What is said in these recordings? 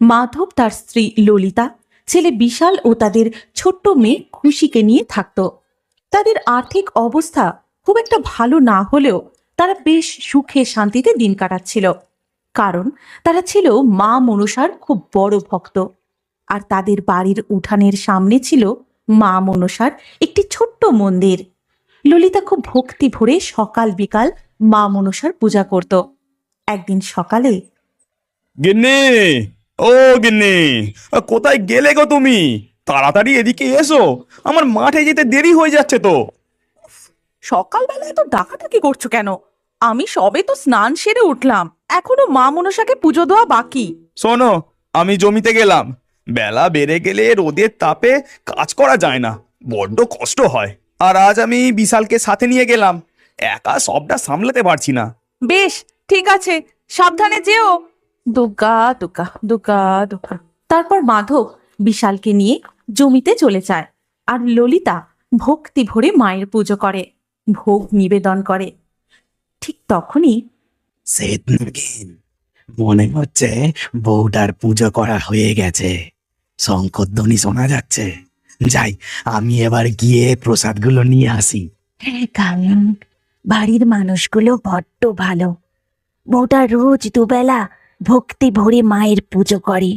মাধব তার স্ত্রী ললিতা, ছেলে বিশাল ও তাদের ছোট্ট মেয়ে খুশিকে নিয়ে থাকত। তাদের আর্থিক অবস্থা খুব একটা ভালো না হলেও তারা বেশ সুখে শান্তিতে দিন কাটাচ্ছিল। কারণ তারা ছিল মা মনসার খুব বড় ভক্ত। আর তাদের বাড়ির উঠানের সামনে ছিল মা মনসার একটি ছোট্ট মন্দির। ললিতা খুব ভক্তি ভরে সকাল বিকাল মা মনসার পূজা করত। একদিন সকালে গিন্নি! ও গিন্নি কোথায় গেলে গো তুমি? তাড়াতাড়ি এদিকে এসো আমার মাঠে যেতে দেরি হয়ে যাচ্ছে তো। সকালবেলায় তো ডাকাডাকি করছ কেন? আমি সবে তো স্নান সেরে উঠলাম এখনও মা মনসাকে পুজো দেওয়া বাকি। শোনো আমি জমিতে গেলাম বেলা বেড়ে গেলে রোদের তাপে কাজ করা যায় না বড্ড কষ্ট হয়। আর আজ আমি বিশালকে সাথে নিয়ে গেলাম একা সবটা সামলাতে পারছি না। বেশ ঠিক আছে সাবধানে যেও। দুর্গা দুর্গা দুর্গা দুর্গা তারপর মাধব বিশালকে নিয়ে জমিতে চলে যায় আর ললিতা ভক্তি ভরে মায়ের পুজো করে ভোগ নিবেদন করে। ঠিক তখনই মনে হচ্ছে বউটার পুজো করা হয়ে গেছে। শঙ্করধ্বনি শোনা যাচ্ছে। যাই আমি এবার গিয়ে প্রসাদগুলো নিয়ে আসি। হ্যাঁ কারণ বাড়ির মানুষগুলো বড্ড ভালো। বউটা রোজ দুবেলা ভক্তি ভরে মায়ের পুজো করে।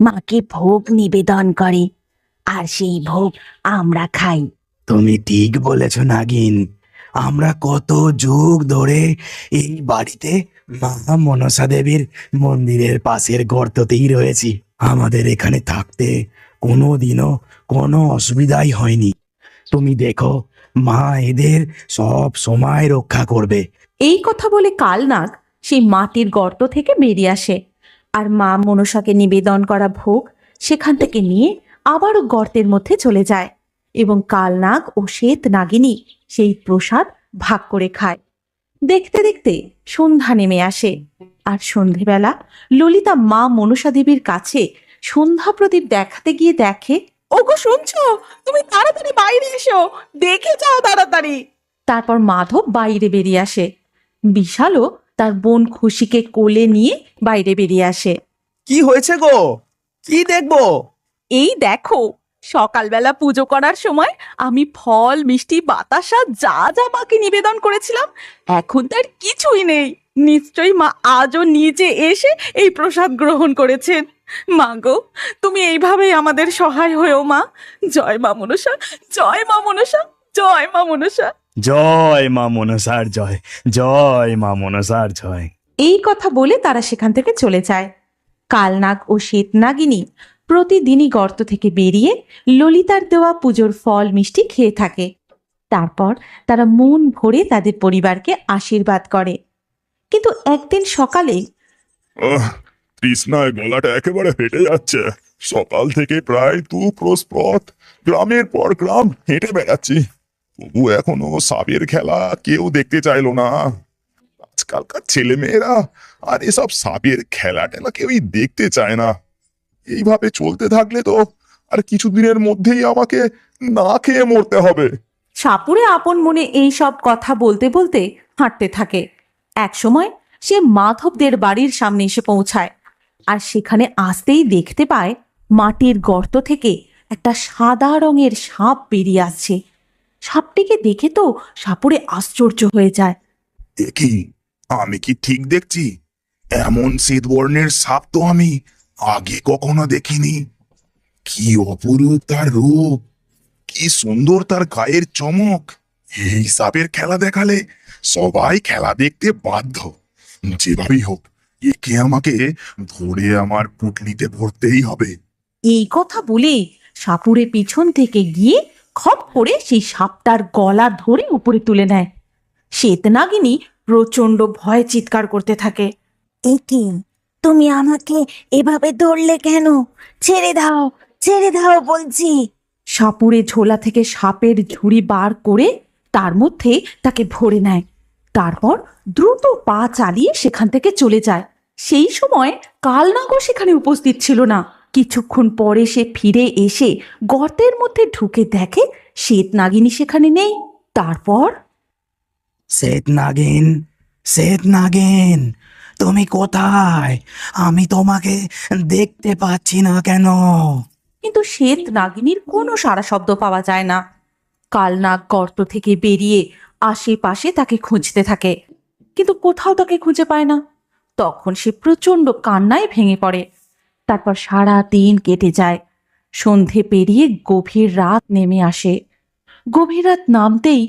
মাকে ভোগ নিবেদন করে আর সেই ভোগ আমরা খাই। তুমি ঠিক বলেছ নাগিন। আমরা কত যুগ ধরে এই বাড়িতে মা মনসা দেবীর মন্দিরের পাশের গর্ততেই রয়েছি। আমাদের এখানে থাকতে কোনো দিনও কোনো অসুবিধাই হয়নি। তুমি দেখো মা এদের সব সময় রক্ষা করবে। এই কথা বলে কালনাগ সেই মাটির গর্ত থেকে বেরিয়ে আসে। আর মা মনসাকে নিবেদন করা ভোগ সেখান থেকে নিয়ে আবারও গর্তের মধ্যে চলে যায় এবং কালনাগ ও শ্বেত নাগিনী সেই প্রসাদ ভাগ করে খায়। দেখতে দেখতে সন্ধ্যা নেমে আসে আর সন্ধেবেলা ললিতা মা মনসা দেবীর কাছে সন্ধ্যা প্রদীপ দেখাতে গিয়ে দেখে, ওগো, শুনছো? তুমি তাড়াতাড়ি বাইরে এসো। দেখে যাও তাড়াতাড়ি। তারপর মাধব বাইরে বেরিয়ে আসে। বিশালও তার বোন খুশিকে কোলে নিয়ে বাইরে বেরিয়ে আসে। কি হয়েছে গো? কি দেখব? এই দেখো সকালবেলা পুজো করার সময় আমি ফল মিষ্টি বাতাসা যা যা মাকে নিবেদন করেছিলাম এখন তার কিছুই নেই। নিশ্চয়ই মা আজও নিজে এসে এই প্রসাদ গ্রহণ করেছেন। মা গো তুমি এইভাবেই আমাদের সহায় হয়েও মা। জয় মা মনসা জয় মা মনসা জয় মা মনসা। জয় মা মনসার জয় জয় মা মনসার জয়। এই কথা বলে তারা সেখান থেকে চলে যায়। কালনাগ ও শ্বেতনাগিনী প্রতিদিনই গর্ত থেকে বেরিয়ে ললিতার দেওয়া পুজোর ফল মিষ্টি খেয়ে থাকে। তারপর তারা মন ভরে তাদের পরিবারকে আশীর্বাদ করে। কিন্তু একদিন সকালে আহ, তৃষ্ণায় গলাটা একেবারে ফেটে যাচ্ছে। সকাল থেকে প্রায় দু ক্রোশ পথ গ্রামের পর গ্রাম হেঁটে বেড়াচ্ছি। তবু এখনও সাপের খেলা কেউ দেখতে চাইলো না। আজকালকার ছেলে মেয়েরা আর এসব সাপের খেলা টেলা কেউই দেখতে চায় না। এইভাবে চলতে থাকলে তো আর কিছুদিনের মধ্যেই আমাকে না খেয়ে মরতে হবে। সাপুরে আপন মনে এই সব কথা বলতে বলতে হাঁটতে থাকে। একসময় সে মাধবদের বাড়ির সামনে এসে পৌঁছায় আর সেখানে আসতেই দেখতে পায় মাটির গর্ত থেকে একটা সাদা রঙের সাপ বেরিয়ে আসছে। সাপটিকে দেখে তো সাপুরে আশ্চর্য হয়ে যায়। দেখি আমি কি ঠিক দেখছি? এমন শীত বর্ণের সাপ তো আমি আগে কখনো দেখিনি। কি অপরূপ তার রূপ কি সুন্দর তার গায়ের চমক। এই সাপের খেলা দেখালে সবাই খেলা দেখতে বাধ্য। যেভাবেই হোক একে আমাকে ধরে আমার পুটলিতে ভরতেই হবে। এই কথা বলে সাপুরে পিছন থেকে গিয়ে খপ করে সেই সাপটার গলা ধরে উপরে তুলে নেয়। শ্বেতনাগিনী প্রচণ্ড ভয়ে চিৎকার করতে থাকে। এ তুমি আমাকে এভাবে ধরলে কেন? ছেড়ে দাও ছেড়ে দাও বলছি। সাপুরে ঝোলা থেকে সাপের ঝুড়ি বার করে তার মধ্যে তাকে ভরে নেয়। তারপর দ্রুত পা চালিয়ে সেখান থেকে চলে যায়। সেই সময় কালনাগও সেখানে উপস্থিত ছিল না। কিছুক্ষণ পরে সে ফিরে এসে গর্তের মধ্যে ঢুকে দেখে শ্বেত নাগিনী সেখানে নেই। তারপর? শ্বেত নাগিন শ্বেত নাগিন তুমি কোথায়? আমি তোমাকে দেখতে পাচ্ছি না কেন? কিন্তু শ্বেত নাগিনীর কোনো সারা শব্দ পাওয়া যায় না। কালনাগ গর্ত থেকে বেরিয়ে আশেপাশে তাকে খুঁজতে থাকে কিন্তু কোথাও তাকে খুঁজে পায় না। তখন সে প্রচণ্ড কান্নায় ভেঙে পড়ে। তারপর সারা দিন কেটে যায়। সন্ধে পেরিয়ে গভীর রাত নেমে আসে। গভীর রাত নামতেই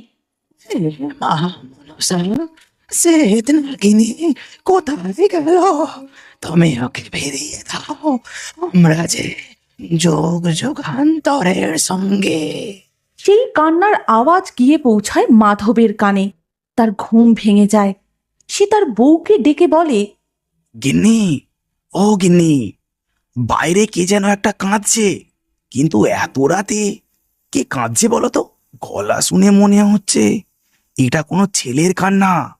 কোথায় গেল? তুমি ওকে বেরিয়ে দাও। আমরা যে যোগ যুগান্তরের সঙ্গে। সেই কান্নার আওয়াজ গিয়ে পৌঁছায় মাধবের কানে। তার ঘুম ভেঙে যায়। সে তার বউকে ডেকে বলে গিন্নি ও গিন্নি বাইরে কে যেন একটা কাঁদছে। কিন্তু এত রাতে কে কাঁদছে বলো তো? গলা শুনে মনে হচ্ছে এটা কোনো ছেলের কান্না।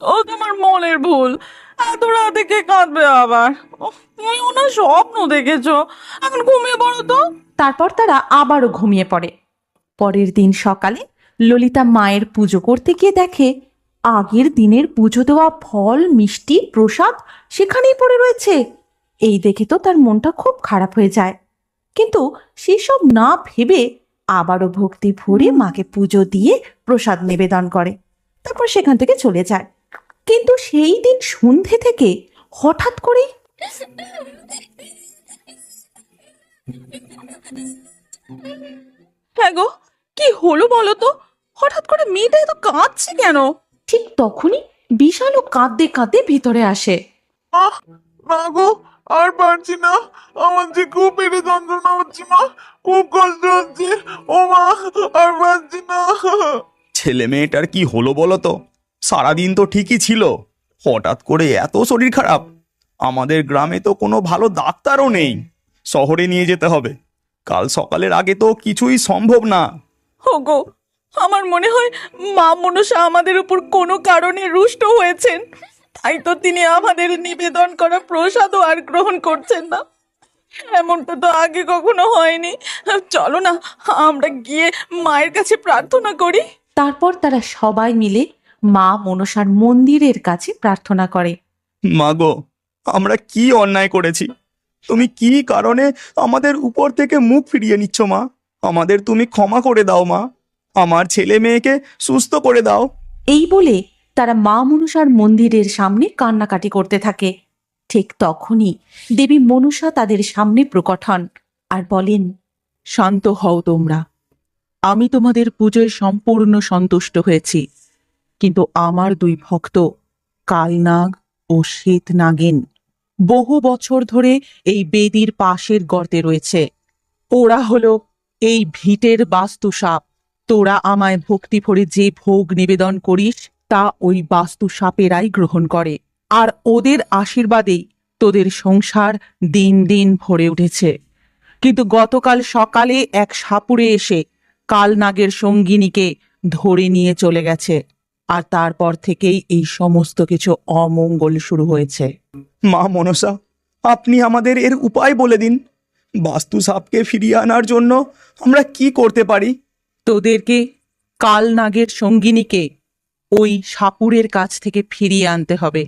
ও তোমার মনের ভুল। এত রাতে কে কাঁদবে আবার? তুমি ওনার স্বপ্ন দেখেছ। এখন ঘুমিয়ে পড়ো তো। তারপর তারা আবারও ঘুমিয়ে পড়ে। পরের দিন সকালে ললিতা মায়ের পুজো করতে গিয়ে দেখে আগের দিনের পুজো দেওয়া ফল মিষ্টি প্রসাদ সেখানেই পড়ে রয়েছে। এই দেখে তো তার মনটা খুব খারাপ হয়ে যায়। কিন্তু সেসব না ভেবে আবারও ভক্তি ভরে মাকে পুজো দিয়ে প্রসাদ নিবেদন করে। তারপর সেখান থেকে চলে যায়। কিন্তু সেই দিন সন্ধে থেকে হঠাৎ করেই হ্যাঁ গো কি হলো বলো তো? হঠাৎ করে মেয়েটা এত কাঁদছে কেন? ঠিক তখনই বিশালও কাঁদতে কাঁদতে ভিতরে আসে। আহ মা গো আর পারছি না। আমার যে খুব পেটে যন্ত্রণা হচ্ছে মা। খুব কষ্ট হচ্ছে। ও মা আর পারছি না। ছেলে মেয়েটার কি হলো বলো তো? সারাদিন তো ঠিকই ছিল। হঠাৎ করে এত শরীর খারাপ। আমাদের গ্রামে তো কোনো ভালো ডাক্তারও নেই। শহরে নিয়ে যেতে হবে। কাল সকালের আগে তো কিছুই সম্ভব না। গো আমার মনে হয় মা মনসা আমাদের উপর কোনো কারণে রুষ্ট হয়েছেন। তাই তো তিনি আমাদের নিবেদন করা প্রসাদও আর গ্রহণ করছেন না। এমনটা তো আগে কখনো হয়নি। চলো না আমরা গিয়ে মায়ের কাছে প্রার্থনা করি। তারপর তারা সবাই মিলে মা মনসার মন্দিরের কাছে প্রার্থনা করে। মাগো আমরা কি অন্যায় করেছি? তুমি কি কারণে আমাদের উপর থেকে মুখ ফিরিয়ে নিচ্ছ মা? আমাদের তুমি ক্ষমা করে দাও মা। আমার ছেলে মেয়েকে সুস্থ করে দাও। এই বলে তারা মা মনুষার মন্দিরের সামনে কান্নাকাটি করতে থাকে। ঠিক তখনই দেবী মনুষা তাদের সামনে প্রকট হন আর বলেন শান্ত হও তোমরা। আমি তোমাদের পুজোয় সম্পূর্ণ সন্তুষ্ট হয়েছি। কিন্তু আমার দুই ভক্ত কালনাগ ও শ্বেত নাগিন বহু বছর ধরে এই বেদির পাশের গর্তে রয়েছে। ওরা হলো এই ভিটের বাস্তু সাপ তোরা আমায় ভক্তি ভরে যে ভোগ নিবেদন করিস, তা ওই বাস্তু সাপেরাই গ্রহণ করে। আর ওদের আশীর্বাদেই তোদের সংসার দিন দিন ভরে উঠেছে। কিন্তু গতকাল সকালে এক সাপুড়ে এসে কালনাগের সঙ্গিনীকে ধরে নিয়ে চলে গেছে। আর তারপর থেকেই এই সমস্ত কিছু অমঙ্গল শুরু হয়েছে। মা মনসা, আপনি আমাদের এর উপায় বলে দিন। বাস্তু সাপকে ফিরিয়ে আনার জন্য আমরা কি করতে পারি? তোদেরকে কালনাগের সঙ্গিনীকে ওই সাপুরের কাছ থেকে ফিরিয়ে আনতে হবে।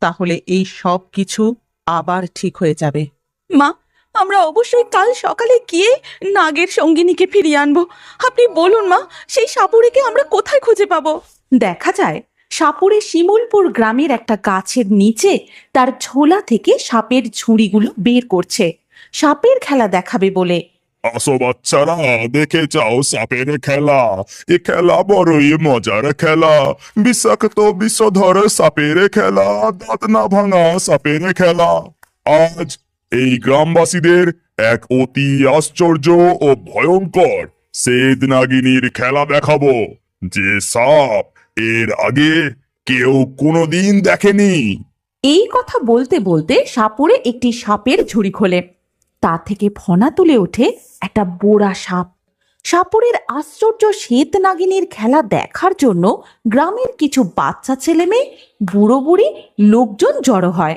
তাহলে এই সব কিছু আবার ঠিক হয়ে যাবে। মা আমরা অবশ্যই কাল সকালে গিয়ে নাগের সঙ্গিনীকে ফিরিয়ে আনব। আপনি বলুন মা সেই সাপুড়েকে আমরা কোথায় খুঁজে পাবো? দেখা যায় সাপুরে শিমুলপুর গ্রামের একটা গাছের নিচে তার ঝোলা থেকে সাপের ঝুড়িগুলো বের করছে। সাপের খেলা দেখাবে বলে আসো বাচ্চারা দেখে যাও সাপের খেলা। এ খেলা বড়ই মজার খেলা। বিষাক্ত বিষধর সাপের খেলা, দাঁত না ভাঙা সাপের খেলা। আজ এই গ্রামবাসীদের এক অতি আশ্চর্য ও ভয়ঙ্কর সেদ নাগিনীর খেলা দেখাবো। যে সাপ এর আগে কেউ কোনোদিন দেখেনি। এই কথা বলতে বলতে সাপুরে একটি সাপের ঝুড়ি খোলে। তা থেকে ফনা তুলে ওঠে একটা বোড়া সাপ। সাপুরের আশ্চর্য শ্বেত নাগিনীর খেলা দেখার জন্য গ্রামের কিছু বাচ্চা ছেলেমেয়ে, বুড়ো বুড়ি, লোকজন জড়ো হয়।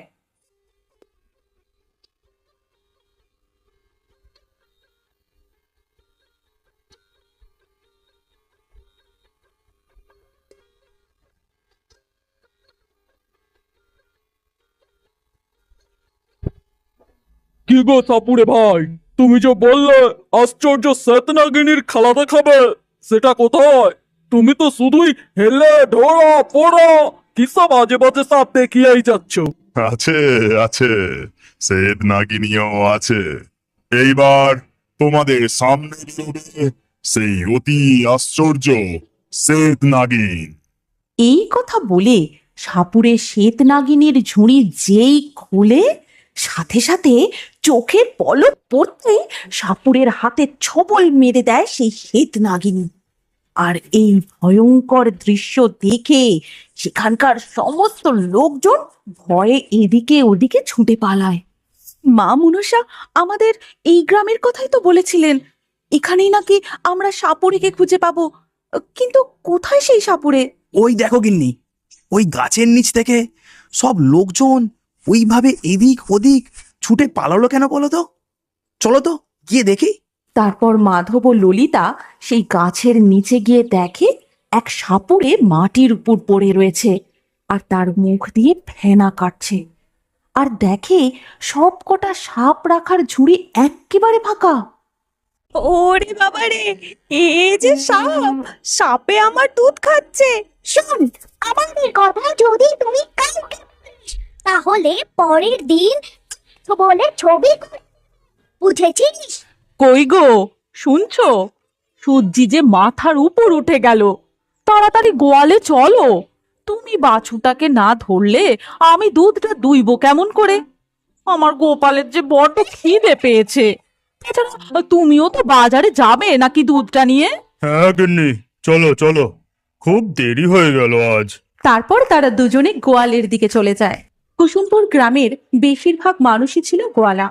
কি গো সাপুরে ভাই? তুমি যে বললে আশ্চর্য শ্বেতনাগিনীর খেলা দেখাবে সেটা কোথায়? তুমি তো শুধুই হেলে ঢোড়া পোড়া কিসব বাজে বাজে সাপ দেখিয়েই যাচ্ছ? আছে আছে শ্বেত নাগিনীও আছে। এইবার তোমাদের সামনে সেই অতি আশ্চর্য শ্বেত নাগিন এই কথা বলে সাপুরে শ্বেত নাগিনীর ঝুড়ি যেই খুলে সাথে সাথে চোখের পলক পড়তেই সাপুরের হাতে ছবল মেরে দেয় সেই শ্বেত নাগিনী। আর এই ভয়ঙ্কর দৃশ্য দেখে সেখানকার সমস্ত লোকজন ভয়ে এদিকে ওদিকে ছুটে পালায়। মা মনসা, আমাদের এই গ্রামের কথাই তো বলেছিলেন। এখানেই নাকি আমরা সাপুরেকে খুঁজে পাবো। কিন্তু কোথায় সেই সাপুরে? ওই দেখো গিন্নি, ওই গাছের নিচ থেকে সব লোকজন ওইভাবে এদিক ওদিক ছুটে পালালো কেন বলো তো? চলো তো গিয়ে দেখি। তারপর মাধব ও ললিতা সেই গাছের নিচে গিয়ে দেখে এক সাপুরে মাটির উপর পড়ে রয়েছে আর তার মুখ দিয়ে ফেনা কাটছে। আর দেখে সব কটা সাপ রাখার ঝুড়ি এক্কেবারে ফাঁকা। ওরে বাবা রে এই যে সাপ সাপে আমার দুধ খাচ্ছে। শোন আমাদের কথা যদি তুমি কাউকে বলিস, তাহলে পরের দিন বলে ছবি বুঝেছিস? কই গো? শুনছো? সূর্যি যে মাথার উপর উঠে গেল। তাড়াতাড়ি গোয়ালে চলো। তুমি বাছুটাকে না ধরলে আমি দুধটা দুইব কেমন করে? আমার গোপালের যে বড্ড খিদে পেয়েছে। তাছাড়া তুমিও তো বাজারে যাবে নাকি দুধটা নিয়ে? হ্যাঁ গিন্নি চলো চলো। খুব দেরি হয়ে গেল আজ। তারপর তারা দুজনে গোয়ালের দিকে চলে যায়। কুসুমপুর গ্রামের বেশিরভাগ মানুষই ছিল গোয়ালা।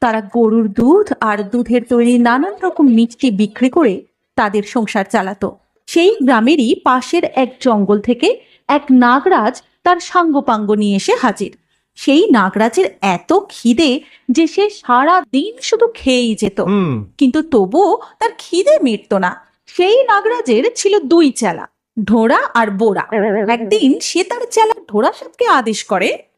তারা গরুর দুধ আর দুধের তৈরি নানান রকম মিষ্টি বিক্রি করে তাদের সংসার চালাতো। সেই গ্রামেরই পাশের এক জঙ্গল থেকে এক নাগরাজ তার সাঙ্গপাঙ্গ নিয়ে এসে হাজির। সেই নাগরাজের এত খিদে যে সে সারা দিন শুধু খেয়েই যেত। কিন্তু তবুও তার খিদে মিটতো না। সেই নাগরাজের ছিল দুই চেলা ঢোড়া আর বোড়া একদিন সে তার চেলা ঢোড়া সাপকে আদেশ করে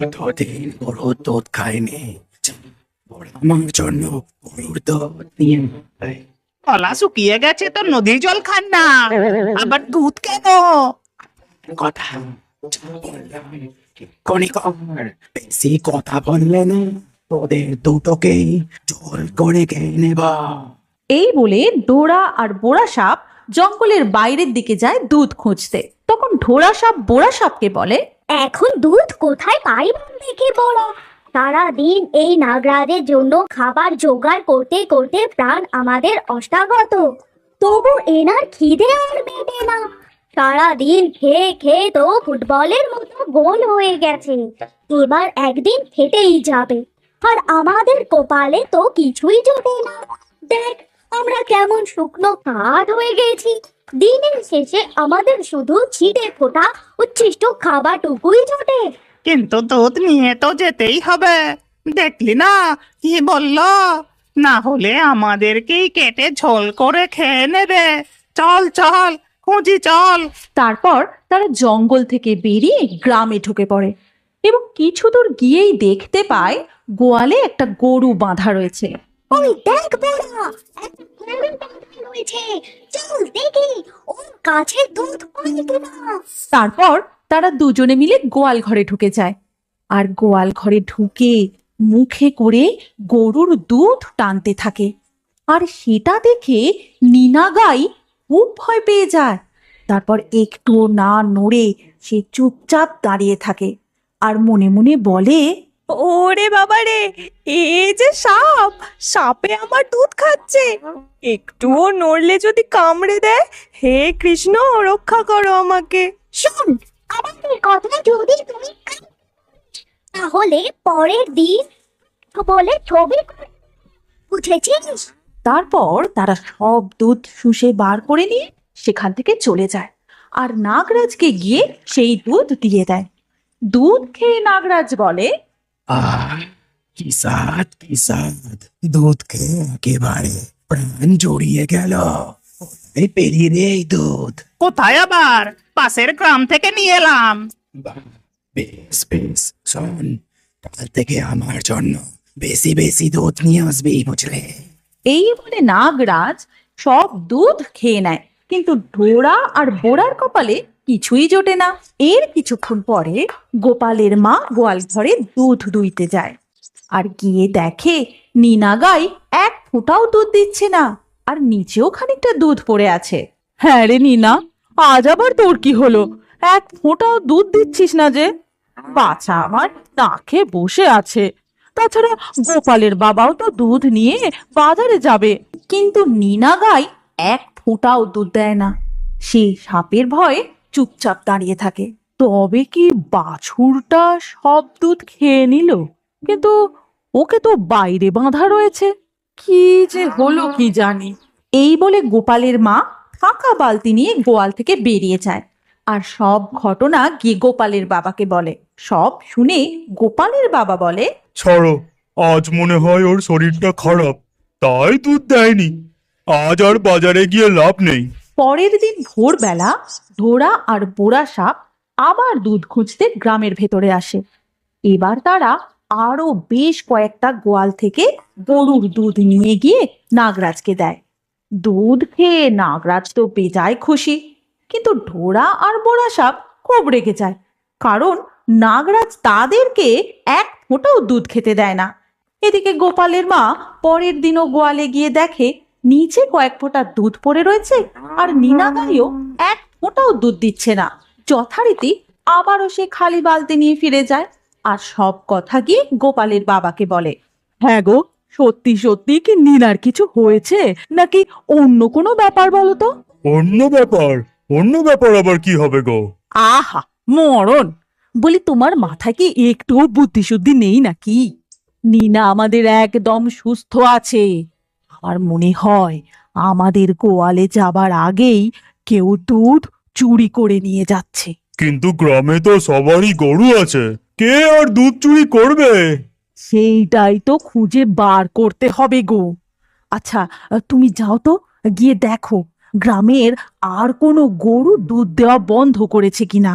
কতদিন গরুর দুধ খায়নি আমার জন্য গরুর দুধ নিয়ে আয়। শুকিয়ে গেছে? তো নদীর জল খান না। আবার দুধ কেন? কথা বেশি কথা বললে না তোদের দুটোকেই জল করে খেয়ে নেবা। এই বলে ডোরা আর বোড়া সাপ জঙ্গলের বাইরের দিকে যায় দুধ খুঁজতে। তখন ঢোড়া সাপ বোড়া সাপকে বলে এখন দুধ কোথায় পাই দেখি বড়? সারা দিন এই নাগরাজের জন্য খাবার জোগাড় করতে করতে প্রাণ আমাদের অষ্টাগত। তবু এনার খিদে আর মেটে না। সারা দিন খেয়ে খেয়ে তো ফুটবলের মতো গোল হয়ে গেছে। এবার একদিন ফেটেই যাবে। আর আমাদের কপালে তো কিছুই জোটে না। দেখ, আমরা কেমন শুকনো কাঠ হয়ে গেছি। দিনের শেষে আমাদের শুধু ছিটে ফোটা উচ্ছিষ্ট খাবারটুকুই জোটে। কিন্তু দুধ নিয়ে তো যেতেই হবে। দেখলি না কি বলল? না হলে আমাদেরকেই কেটে ঝোল করে খেয়ে নেবে। চল চল খুঁজি চল। তারপর তারা জঙ্গল থেকে বেরিয়ে গ্রামে ঢুকে পড়ে এবং কিছু দূর গিয়েই দেখতে পায় গোয়ালে একটা গরু বাঁধা রয়েছে। ওই দেখ বড়া রয়েছে চল দেখি। কাছে দুধ তারপর তারা দুজনে মিলে গোয়াল ঘরে ঢুকে যায়। আর গোয়াল ঘরে ঢুকে মুখে করে গরুর দুধ টানতে থাকে। আর সেটা দেখে নিনাগাই খুব ভয় পেয়ে যায়। তারপর একটু না নড়ে সে চুপচাপ দাঁড়িয়ে থাকে। আর মনে মনে বলে ওরে বাবা রে এই যে সাপ সাপে আমার দুধ খাচ্ছে। একটুও নড়লে যদি কামড়ে দেয় হে কৃষ্ণ রক্ষা করো আমাকে। শোন আমাদের কথা যদি তুমি তাহলে পরের দিন বলে ছবি বুঝেছিস? তারপর তারা সব দুধ শুষে বার করে নিয়ে সেখান থেকে চলে যায়। আর নাগরাজকে গিয়ে সেই দুধ দিয়ে দেয়। দুধ খেয়ে নাগরাজ বলে আহ কি দুধ খেয়ে একেবারে প্রাণ জড়িয়ে গেল এই পেরিয়ে রে এই দুধ কোথায় আবার? পাশের গ্রাম থেকে নিয়ে এলাম। বাহ, বেশ বেশ। শোন কাল থেকে আমার জন্য বেশি বেশি দুধ নিয়ে আসবি বুঝলে? এই বলে নাগরাজ সব দুধ খেয়ে নেয় কিন্তু ডোরা আর বোড়ার কপালে কিছুই জোটে না। এর কিছুক্ষণ পরে গোপালের মা গোয়াল ঘরে দুধ দুইতে যায়। আর গিয়ে দেখে নিনা গাই এক ফোঁটাও দুধ দিচ্ছে না আর নিচেও খানিকটা দুধ পড়ে আছে। হ্যাঁ রে নিনা আজ আবার তোর কি হলো? এক ফোঁটাও দুধ দিচ্ছিস না যে? বাছা আমার খেয়ে বসে আছে। তাছাড়া গোপালের বাবাও তো দুধ নিয়ে বাজারে যাবে। কিন্তু নিনা গাই এক ফোঁটাও দুধ দেয় না। সে সাপের ভয়ে চুপচাপ দাঁড়িয়ে থাকে। তবে কি বাছুরটা সব দুধ খেয়ে নিল? কিন্তু ওকে তো বাইরে বাঁধা রয়েছে। কি যে হলো কি জানি। এই বলে গোপালের মা ফাঁকা বালতি নিয়ে গোয়াল থেকে বেরিয়ে যায়। আর সব ঘটনা গিয়ে গোপালের বাবাকে বলে। সব শুনে গোপালের বাবা বলে, ছাড়ো, আজ মনে হয় ওর শরীরটা খারাপ, তাই দুধ দেয়নি। আজ আর বাজারে গিয়ে লাভ নেই। পরের দিন ভোরবেলা ধোড়া আর বোড়া সাপ আবার দুধ খুঁজতে গ্রামের ভেতরে আসে। এবার তারা আরও বেশ কয়েকটা গোয়াল থেকে গরুর দুধ নিয়ে গিয়ে নাগরাজকে দেয়। দুধ খেয়ে নাগরাজ তো বেজায় খুশি, কিন্তু ঢোড়া আর বোড়া সাপ খুব রেগে যায়, কারণ নাগরাজ তাদেরকে এক ফোঁটাও দুধ খেতে দেয় না। এদিকে গোপালের মা পরের দিনও গোয়ালে গিয়ে দেখে নিচে কয়েক ফোঁটা দুধ পড়ে রয়েছে আর নিনাগাইও এক ফোঁটাও দুধ দিচ্ছে না। যথারীতি আবারও সে খালি বালতি নিয়ে ফিরে যায় আর সব কথা গিয়ে গোপালের বাবাকে বলে হ্যাঁ গো সত্যি সত্যি কি নিনার কিছু হয়েছে? নাকি অন্য কোনো ব্যাপার বলো তো? অন্য ব্যাপার? অন্য ব্যাপার আবার কি হবে গো? আহা মরণ! বলি তোমার মাথায় কি একটুও বুদ্ধি শুদ্ধি নেই নাকি? নিনা আমাদের একদম সুস্থ আছে। আমার মনে হয় আমাদের গোয়ালে যাবার আগেই কেউ দুধ চুরি করে নিয়ে যাচ্ছে। কিন্তু গ্রামে তো সবারই গরু আছে। কে আর দুধ চুরি করবে? সেইটাই তো খুঁজে বার করতে হবে গো। আচ্ছা তুমি যাও তো গিয়ে দেখো গ্রামের আর কোনো গরু দুধ দেওয়া বন্ধ করেছে কিনা।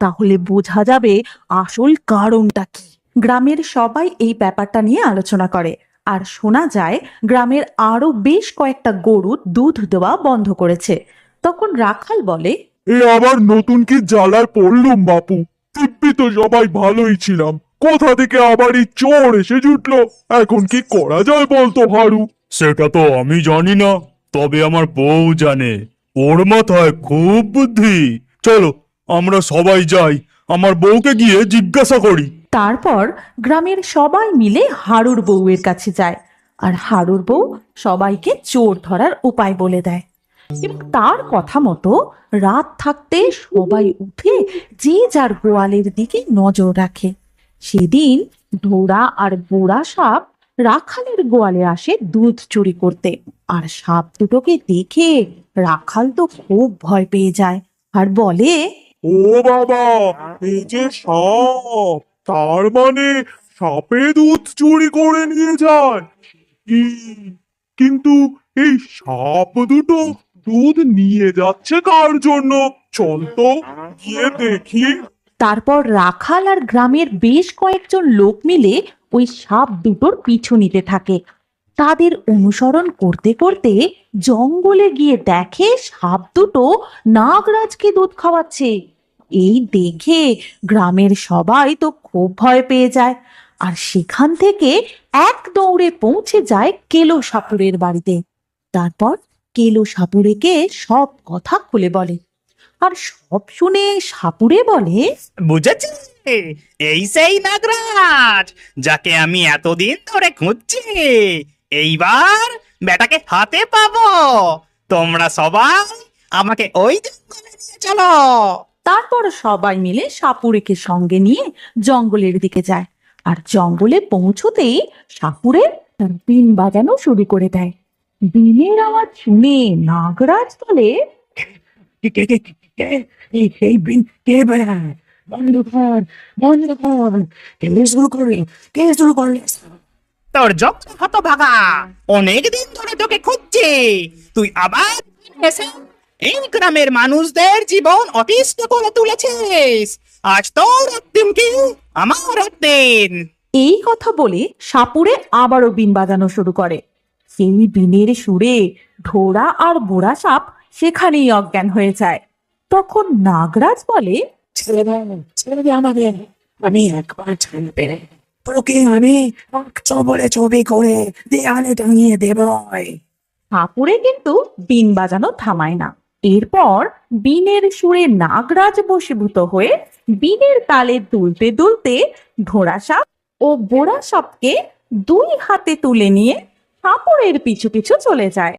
তাহলে বোঝা যাবে আসল কারণটা কি। গ্রামের সবাই এই ব্যাপারটা নিয়ে আলোচনা করে। আর শোনা যায় গ্রামের আরও বেশ কয়েকটা গরু দুধ দেওয়া বন্ধ করেছে। তখন রাখাল বলে এ আবার নতুন কি জ্বালার পড়লুম বাপু? দিব্যি তো সবাই ভালোই ছিলাম। কোথা থেকে আবার এই চোর এসে জুটলো? এখন কি করা যায় বলতো হারু সেটা তো আমি জানি না তবে আমার বউ জানে। ওর মাথায় খুব বুদ্ধি। চলো আমরা সবাই যাই। আমার বউকে গিয়ে জিজ্ঞাসা করি। তারপর গ্রামের সবাই মিলে হাড়ুর বউয়ের কাছে যায়। আর হাড়ুর বউ সবাইকে চোর ধরার উপায় বলে দেয়। এবং তার কথা মতো রাত থাকতে সবাই উঠে যে যার গোয়ালের দিকে নজর রাখে। সেদিন ডোরা আর বোড়া সাপ রাখালের গোয়ালে আসে দুধ চুরি করতে। আর সাপ দুটোকে দেখে রাখাল তো খুব ভয় পেয়ে যায়। আর বলে, ও বাবা, এই যে সাপ! তার মানে সাপে দুধ চুরি করে নিয়ে যায়। কিন্তু এই সাপ দুটো দুধ নিয়ে যাচ্ছে কার জন্য? চল তো গিয়ে দেখি। তারপর রাখাল আর গ্রামের বেশ কয়েকজন লোক মিলে ওই সাপ দুটোর পিছু নিতে থাকে। তাদের অনুসরণ করতে করতে জঙ্গলে গিয়ে দেখে সাপ দুটো নাগরাজকে দুধ খাওয়াচ্ছে। এই দেখে গ্রামের সবাই তো খুব ভয় পেয়ে যায়। আর সেখান থেকে এক দৌড়ে পৌঁছে যায় কেলো সাপুরের বাড়িতে। তারপর কেলো সাপুরেকে সব কথা খুলে বলে। আর সব শুনে সাপুরে বলে, বুঝেছি, এই সেই নাগরাজ, যাকে আমি এতদিন ধরে খুঁজছি। এইবার বেটাকে হাতে পাবো। তোমরা সবাই আমাকে ওই জঙ্গলে চলো। তারপর সবাই মিলে সাপুরেকে সঙ্গে নিয়ে জঙ্গলের দিকে যায়। আর জঙ্গলে পৌঁছতেই সাপুরে তার বিন বাজানো শুরু করে দেয়। বিনের আওয়াজ শুনে নাগরাজ বলে কে কে কে কে- কে এই বিন কে বেড়া বন্ধ কর বন্ধ কর কে শুরু করলি কে শুরু করলি? তোর যোগ হত ভাগা অনেক দিন ধরে তোকে খুঁজছি। তুই আবার এসে এই গ্রামের মানুষদের জীবন অতিষ্ঠ করে তুলেছিস। আজ তোর একদিন কি? আমার একদিন। এই কথা বলে সাপুরে আবারও বিন বাজানো শুরু করে। সেই বিনের সুরে ঢোড়া আর বোড়া সাপ সেখানেই অজ্ঞান হয়ে যায়। তখন নাগরাজ বলে ছেড়ে দে ছেড়ে দে আমাকে আমি একবার ছাড় পেরে তোকে আমি চবলে ছবি করে দেয়ালে টাঙিয়ে দেবই সাপুরে কিন্তু বিন বাজানো থামায় না। এরপর বিনের সুরে নাগরাজ বসীভূত হয়ে বিনের তালে দুলতে দুলতে ঘোড়া সাপ ও বোড়া সাপকে দুই হাতে তুলে নিয়ে কাপড়ের পিছু পিছু চলে যায়।